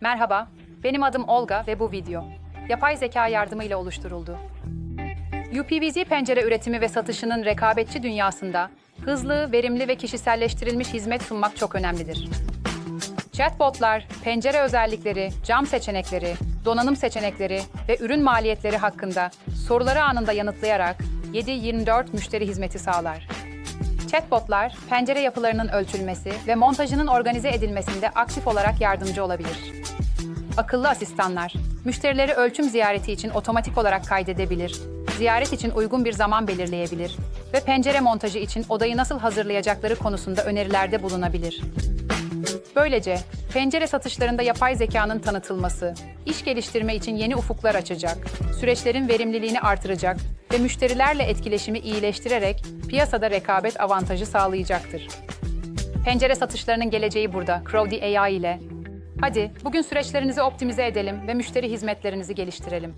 Merhaba, benim adım Olga ve bu video yapay zeka yardımıyla oluşturuldu. UPVZ pencere üretimi ve satışının rekabetçi dünyasında hızlı, verimli ve kişiselleştirilmiş hizmet sunmak çok önemlidir. Chatbotlar, pencere özellikleri, cam seçenekleri, donanım seçenekleri ve ürün maliyetleri hakkında soruları anında yanıtlayarak 7-24 müşteri hizmeti sağlar. Chatbotlar, pencere yapılarının ölçülmesi ve montajının organize edilmesinde aktif olarak yardımcı olabilir. Akıllı asistanlar, müşterileri ölçüm ziyareti için otomatik olarak kaydedebilir, ziyaret için uygun bir zaman belirleyebilir ve pencere montajı için odayı nasıl hazırlayacakları konusunda önerilerde bulunabilir. Böylece pencere satışlarında yapay zekanın tanıtılması, iş geliştirme için yeni ufuklar açacak, süreçlerin verimliliğini artıracak ve müşterilerle etkileşimi iyileştirerek piyasada rekabet avantajı sağlayacaktır. Pencere satışlarının geleceği burada, Crowdy AI ile. Hadi bugün süreçlerinizi optimize edelim ve müşteri hizmetlerinizi geliştirelim.